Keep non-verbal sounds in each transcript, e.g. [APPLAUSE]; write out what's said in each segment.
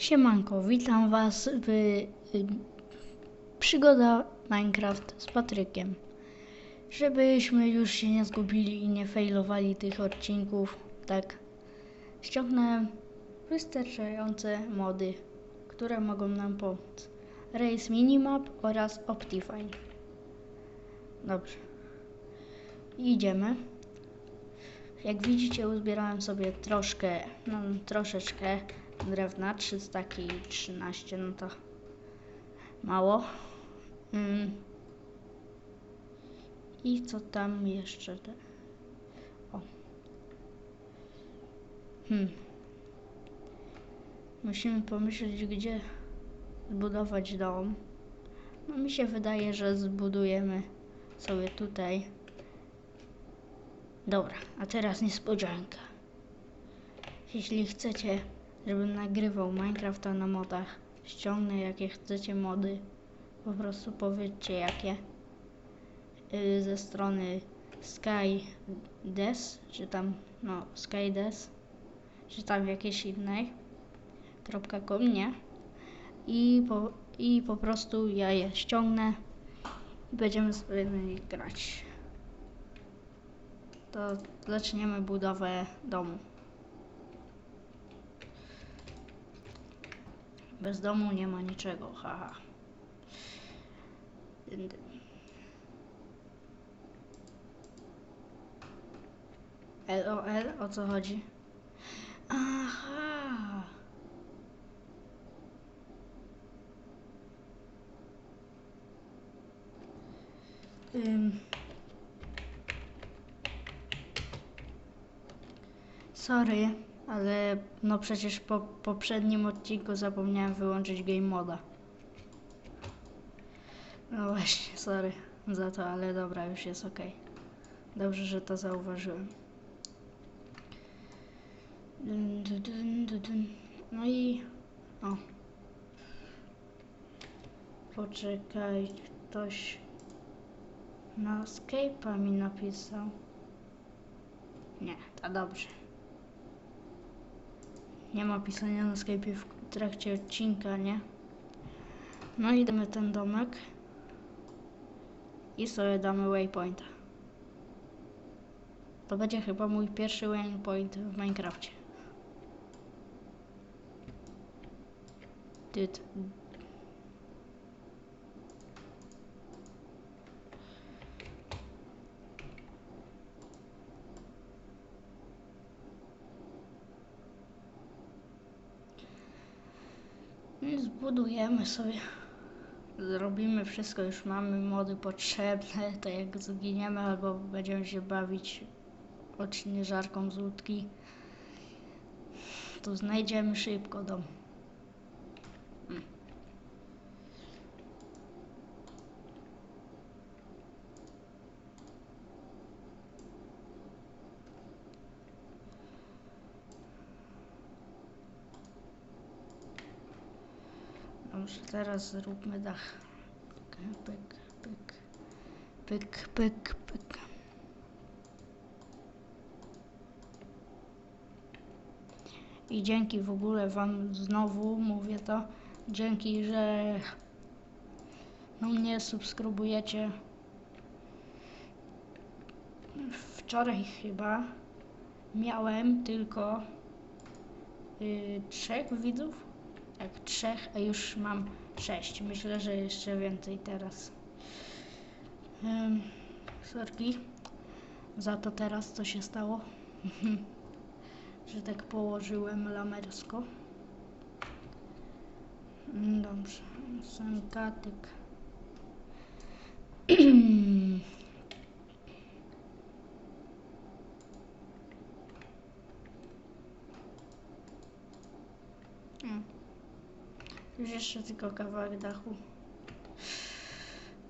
Siemanko, witam was w y, przygoda Minecraft z Patrykiem. Żebyśmy już się nie zgubili i nie failowali tych odcinków, tak ściągnąłem wystarczające mody, które mogą nam pomóc. Race Minimap oraz Optifine. Dobrze. Idziemy. Jak widzicie, uzbierałem sobie troszkę, no troszeczkę drewna, 3 staki i 13, no to mało. Mm. I co tam jeszcze? O. Hmm. Musimy pomyśleć, gdzie zbudować dom. No mi się wydaje, że zbudujemy sobie tutaj. Dobra, a teraz niespodzianka. Jeśli chcecie, żebym nagrywał Minecrafta na modach, ściągnę jakie chcecie mody. Po prostu powiedzcie jakie. Yy, ze strony SkyDes, czy tam, no, SkyDes, czy tam jakieś innej. .com, nie? I po, I po prostu ja je ściągnę i będziemy sobie na nich grać. To zaczniemy budowę domu. Bez domu nie ma niczego, haha. LOL, o co chodzi? Aha. Ym. Sorry, ale no przecież po poprzednim odcinku zapomniałem wyłączyć game moda. No właśnie, sorry za to, ale dobra, już jest ok. Dobrze, że to zauważyłem. No i... O. Poczekaj, ktoś na Skype'a mi napisał. Nie, to dobrze. Nie ma pisania na Skype'ie w trakcie odcinka, nie? No i damy ten domek. I sobie damy waypointa. To będzie chyba mój pierwszy waypoint w Minecrafcie. Tyt. I Zbudujemy sobie. Zrobimy wszystko, już mamy mody potrzebne, [LAUGHS] to jak zginiemy albo będziemy się bawić odśnieżarką z łódki, to znajdziemy szybko dom. Hmm. Dobrze, teraz zróbmy dach. Pyk, pyk, pyk, pyk, pyk. I dzięki w ogóle Wam znowu mówię to. Dzięki, że no mnie subskrybujecie. Wczoraj chyba miałem tylko y, trzech widzów. Tak, trzech, a już mam sześć. Myślę, że jeszcze więcej teraz. Um, sorki za to teraz, co się stało. [LAUGHS] że tak położyłem lamersko. Mm, Dobrze, sękatyk. Mm. Już jeszcze tylko kawałek dachu.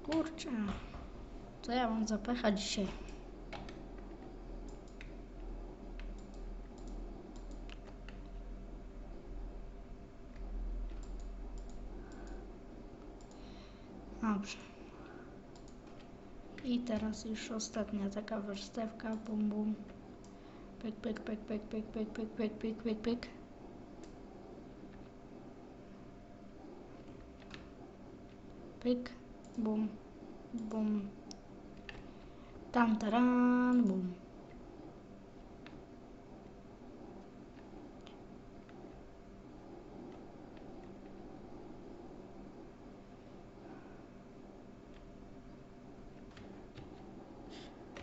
Kurczę. Co ja mam za pecha dzisiaj? Dobrze. I teraz już ostatnia taka werstewka. Bum, bum. Pyk, pyk, pyk, pyk, pyk, pyk, pyk, pyk, pyk, pyk, pyk. Pyk, bum, bum. Tam, taran, bum.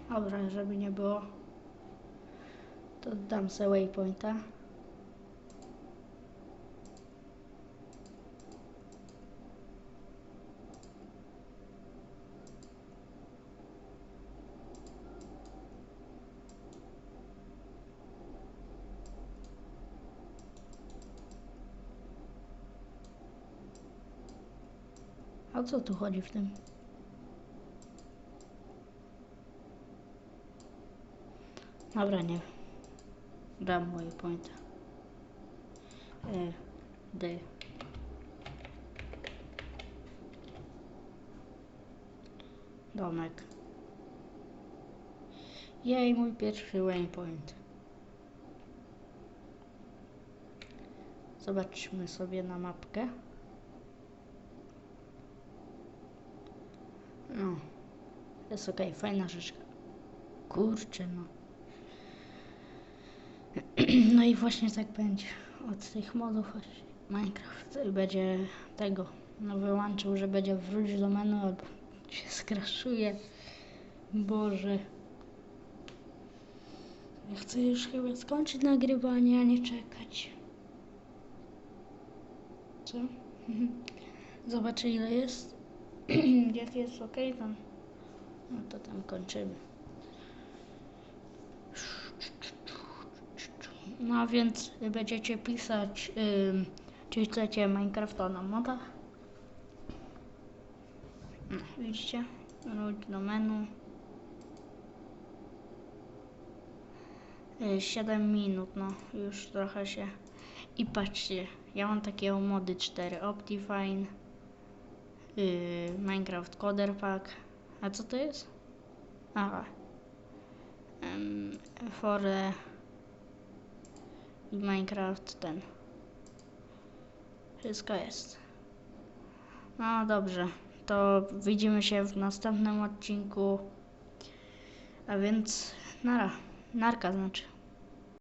Dobra, żeby nie było, to dam sobie waypointa. A co tu chodzi w tym? Dobra, nie. Dam moje pointy. E, D. Domek. Jej, mój pierwszy waypoint. Zobaczmy sobie na mapkę. No. Jest okej, fajna rzecz. Kurczę, no. [CLEARS THROAT] No i właśnie tak będzie. Od tych modów Minecraft będzie tego. No wyłączył, że będzie wróć do menu albo się skraszuje. Boże. Ja chcę już chyba skończyć nagrywanie, a nie czekać. Co? [LAUGHS] Zobaczę ile jest. [CLEARS THROAT] Jak jest ok, to, no to tam kończymy. No więc będziecie pisać, ym, czy chcecie Minecrafta na modach. No, widzicie? Wróć do menu. 7 minut, no już trochę się. I patrzcie, ja mam takie mody 4 Optifine, yy, Minecraft Coder Pack. A co to jest? Aha. Um, for i Minecraft ten. Wszystko jest. No dobrze, to widzimy się w następnym odcinku. A więc nara, narka znaczy.